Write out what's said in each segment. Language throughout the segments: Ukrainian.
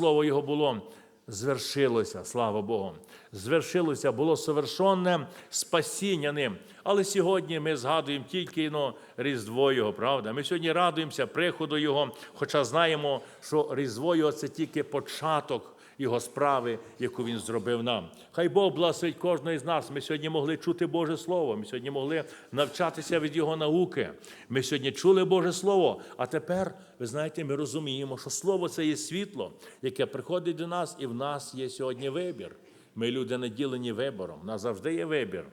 Слово Його було звершилося, слава Богу. Звершилося, було совершенне спасіння ним. Але сьогодні ми згадуємо тільки ну, Різдво Його, правда? Ми сьогодні радуємося приходу Його, хоча знаємо, що Різдво Його це тільки початок його справи, яку він зробив нам. Хай Бог благословить кожного з нас. Ми сьогодні могли чути Боже Слово. Ми сьогодні могли навчатися від Його науки. Ми сьогодні чули Боже Слово. А тепер, ви знаєте, ми розуміємо, що Слово це є світло, яке приходить до нас, і в нас є сьогодні вибір. Ми люди наділені вибором. У нас завжди є вибір.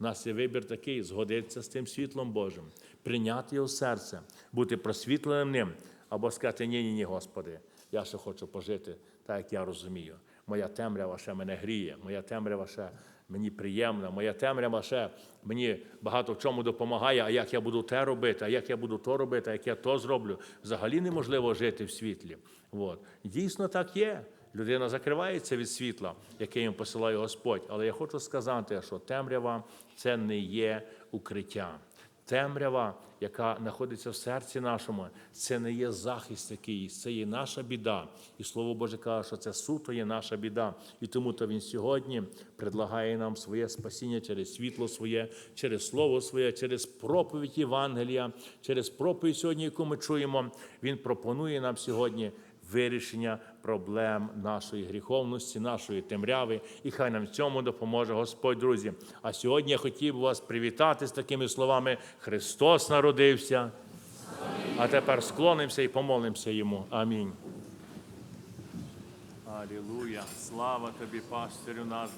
У нас є вибір такий згодитися з тим світлом Божим, прийняти його серце, бути просвітленим ним, або сказати, ні, ні, ні, Господи, я ще хочу пожити так, як я розумію. Моя темрява ще мене гріє, моя темрява ще мені приємна, моя темрява ще мені багато в чому допомагає, а як я буду те робити, а як я буду то робити, а як я то зроблю. Взагалі неможливо жити в світлі. От. Дійсно так є. Людина закривається від світла, яке їм посилає Господь. Але я хочу сказати, що темрява це не є укриття. Темрява, яка знаходиться в серці нашому, це не є захист якийсь, це є наша біда. І Слово Боже каже, що це суто є наша біда. І тому то Він сьогодні предлагає нам своє спасіння через світло своє, через Слово своє, через проповідь Євангелія, через проповідь сьогодні, яку ми чуємо. Він пропонує нам сьогодні вирішення проблем нашої гріховності, нашої темряви, і хай нам в цьому допоможе Господь, друзі. А сьогодні я хотів би вас привітати з такими словами: Христос народився. А тепер склонимося і помолимося йому. Амінь. Алілуя. Слава тобі, пастирю наш.